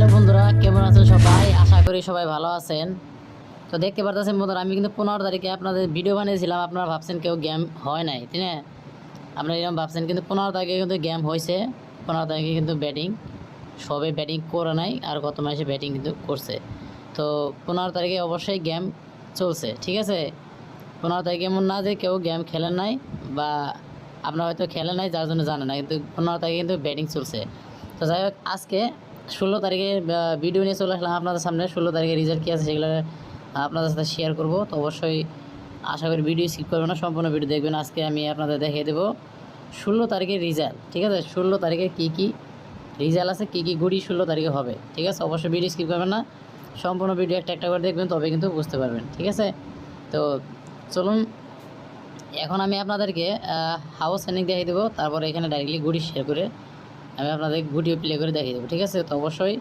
Hello বন্ধুরা, কেমন আছেন সবাই? আশা করি সবাই ভালো আছেন। তো দেখতে পারতেছেন বন্ধুরা, আমি কিন্তু পনেরো তারিখে আপনাদের ভিডিও বানিয়েছিলাম। আপনারা ভাবছেন কেউ গেম হয় নাই ঠিক না? আপনারা এরকম ভাবছেন, কিন্তু পনেরো তারিখে কিন্তু গেম হয়েছে। পনেরো তারিখে কিন্তু ব্যাটিং সবে ব্যাটিং করে নাই, আর গত মাসে ব্যাটিং কিন্তু করছে। তো পনেরো তারিখে অবশ্যই গেম চলছে, ঠিক আছে? পনেরো তারিখে এমন না যে কেউ গেম খেলেন নাই, বা আপনারা হয়তো খেলেন নাই, যার জন্য জানেন না, কিন্তু পনেরো তারিখে কিন্তু ব্যাটিং চলছে। তো যাই হোক, আজকে ষোলো তারিখে ভিডিও নিয়ে চলে আসলাম আপনাদের সামনে। ষোলো তারিখে রেজাল্ট কী আছে সেগুলো আপনাদের সাথে শেয়ার করব। তো অবশ্যই আশা করি ভিডিও স্কিপ করবেন না, সম্পূর্ণ ভিডিও দেখবেন। আজকে আমি আপনাদের দেখিয়ে দেবো ষোলো তারিখের রেজাল্ট ঠিক আছে? ষোলো তারিখে কী কী রেজাল্ট আছে, কী কী গুড়ি ষোলো তারিখে হবে, ঠিক আছে? অবশ্যই ভিডিও স্কিপ করবেন না, সম্পূর্ণ ভিডিও একটা একটা করে দেখবেন তবে কিন্তু বুঝতে পারবেন, ঠিক আছে? তো চলুন, এখন আমি আপনাদেরকে হাউস সেনিং দেখিয়ে দেবো। তারপরে এখানে ডাইরেক্টলি গুড়ি শেয়ার করে আমি আপনাদের গুটিও প্লে করে দেখিয়ে দেবো, ঠিক আছে? তো অবশ্যই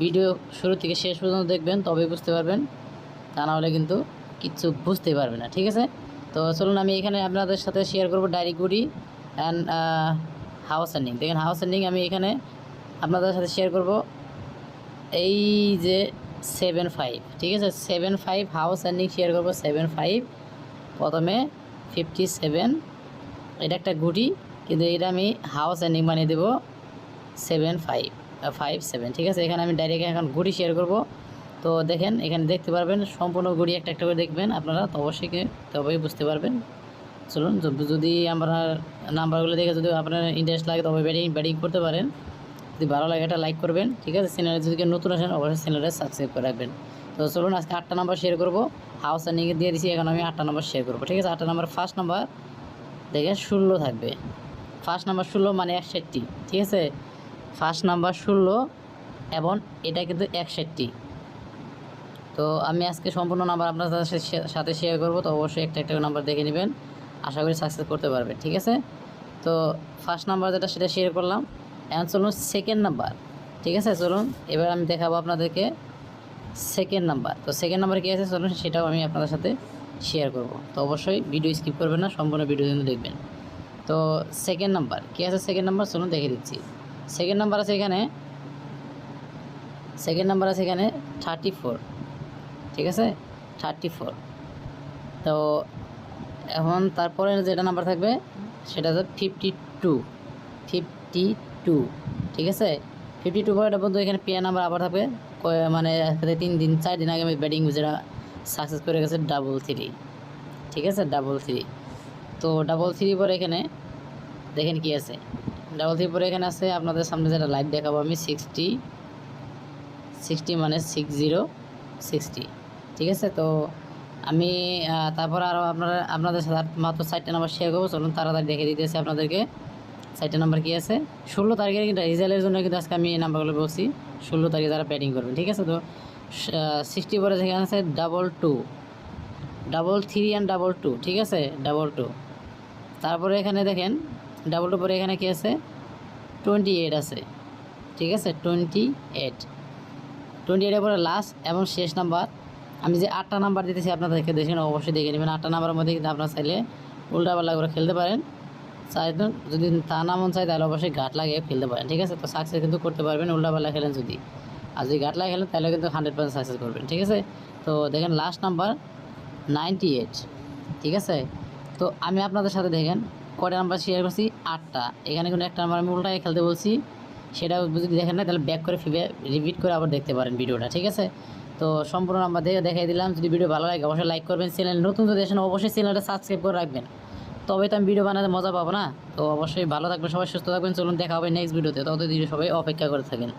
ভিডিও শুরু থেকে শেষ পর্যন্ত দেখবেন, তবেই বুঝতে পারবেন। তা না হলে কিন্তু কিচ্ছু বুঝতেই পারবে না, ঠিক আছে? তো চলুন আমি এখানে আপনাদের সাথে শেয়ার করব ডাইরেক্ট গুডি অ্যান্ড হাউস এন্ডিং দেখেন হাউস এন্ডিং আমি এখানে আপনাদের সাথে শেয়ার করব। এই যে সেভেন ফাইভ ঠিক আছে? Seven five house ending share করব সেভেন ফাইভ প্রথমে ফিফটি সেভেন এটা একটা গুটি কিন্তু এটা আমি হাউস এন্ডিং বানিয়ে দেবো। সেভেন ফাইভ ফাইভ সেভেন, ঠিক আছে? এখানে আমি ডাইরেক্ট এখন গুটি শেয়ার করব। তো দেখেন, এখানে দেখতে পারবেন, সম্পূর্ণ গুড়ি একটা একটা করে দেখবেন আপনারা, তো অবশ্যই তবেই বুঝতে পারবেন। চলুন যদি আপনার নাম্বারগুলো দেখে যদি আপনার ইন্টারেস্ট লাগে, তবে ব্যাটিং ব্যাটিং করতে পারেন। যদি ভালো লাগে এটা লাইক করবেন, ঠিক আছে? চ্যানেলে যদি নতুন আসেন, অবশ্যই চ্যানেলটা সাবস্ক্রাইব করে রাখবেন। তো চলুন, আজকে আটটা নাম্বার শেয়ার করব। হাউস নিয়ে দিয়ে দিচ্ছি এখন আমি আটটা নাম্বার শেয়ার করব, ঠিক আছে? আটটা নাম্বার ফার্স্ট নাম্বার দেখে ষোলো থাকবে। ফার্স্ট নাম্বার ষোলো মানে একষট্টি, ঠিক আছে? ফার্স্ট নাম্বার ষোলো এবং এটা কিন্তু একষট্টি। তো আমি আজকে সম্পূর্ণ নাম্বার আপনার সাথে- সাথে শেয়ার করব, তো অবশ্যই একটা একটা নাম্বার দেখে নেবেন। আশা করি সাকসেস করতে পারবেন, ঠিক আছে? তো ফার্স্ট নাম্বার যেটা সেটা শেয়ার করলাম, এখন চলুন সেকেন্ড নাম্বার, ঠিক আছে? চলুন, এবার আমি দেখাবো আপনাদেরকে সেকেন্ড নাম্বার। তো সেকেন্ড নাম্বার কী আছে? চলুন, সেটাও আমি আপনাদের সাথে শেয়ার করব। তো অবশ্যই ভিডিও স্কিপ করবেন না, সম্পূর্ণ ভিডিও কিন্তু দেখবেন। তো সেকেন্ড নাম্বার, কী আছে সেকেন্ড নাম্বার? চলুন দেখে দিচ্ছি। সেকেন্ড নাম্বার আছে এখানে। সেকেন্ড নাম্বার আছে এখানে থার্টি ফোর ঠিক আছে? থার্টি ফোর তো এখন তারপরে যেটা নাম্বার থাকবে, সেটা হচ্ছে ফিফটি টু ফিফটি টু ঠিক আছে? ফিফটি টু পরে বন্ধু এখানে পেয়ার নাম্বার আবার থাকবে। মানে তিন দিন, চার দিন আগে আমি ব্যাটিং যেটা সাকসেস করে গেছে ডাবল থ্রি ঠিক আছে? ডাবল থ্রি তো ডাবল থ্রি পরে এখানে দেখেন কি আছে। ডাবল থ্রি পরে এখানে আছে, আপনাদের সামনে যেটা লাইট দেখাবো আমি সিক্সটি সিক্সটি মানে সিক্স জিরো সিক্সটি ঠিক আছে? তো আমি তারপর আরও আপনারা, আপনাদের সাথে মাত্র চারটে নাম্বার শেয়ার করব, চলুন তাড়াতাড়ি দেখে দিতেছি আপনাদেরকে। চারটে নাম্বার কী আছে? ষোলো তারিখের কিন্তু রেজাল্টের জন্য কিন্তু আজকে আমি এই নাম্বারগুলো বলছি। ষোলো তারিখে যারা ব্যাটিং করবেন, ঠিক আছে? তো সিক্সটি পরে যেখানে আছে double two double three and double two ঠিক আছে? ডাবল টু তারপরে এখানে দেখেন ডাবল টু পরে এখানে কী আছে? টোয়েন্টি এইট আছে। ঠিক আছে? টোয়েন্টি এইট টোয়েন্টি এইটের পরে লাস্ট এবং শেষ নাম্বার আমি যে আটটা নাম্বার দিতেছি আপনাদেরকে দেখেন অবশ্যই দেখে নেবেন। আটটা নাম্বারের মধ্যে কিন্তু আপনারা চাইলে উল্টাপাল্টা করে খেলতে পারেন। চাইতে যদি তা না মন চায় তাহলে অবশ্যই গাট লাগিয়ে ফেলতে পারেন, ঠিক আছে? তো সাকসেস কিন্তু করতে পারবেন উল্টাপাল্লা খেলেন যদি। আর যদি গাট লাগিয়ে খেলেন তাহলে কিন্তু হান্ড্রেড পার্সেন্ট সাকসেস করবেন, ঠিক আছে? তো দেখেন লাস্ট নাম্বার নাইনটি এইট ঠিক আছে? তো আমি আপনাদের সাথে দেখেন কয়টা নাম্বার শেয়ার করছি আটটা। এখানে কোনো একটা নাম্বার আমি উল্টায় খেলতে বলছি সেটা যদি দেখেন না তাহলে ব্যাক করে ফিরে রিপিট করে আবার দেখতে পারেন ভিডিওটা, ঠিক আছে? তো সম্পূর্ণ নাম্বার দেখে দেখাই দিলাম, যদি ভিডিও ভালো লাগে অবশ্যই লাইক করবেন চ্যানেল নতুন যদি আসেন, অবশ্যই চ্যানেলটা সাবস্ক্রাইব করে রাখবেন। তবে তো আমি ভিডিও বানাতে মজা পাবো না, তো অবশ্যই ভালো থাকবেন, সবাই সুস্থ থাকবেন, চলুন দেখা হবে নেক্সট ভিডিওতে ততদিন সবাই অপেক্ষা করে থাকেন।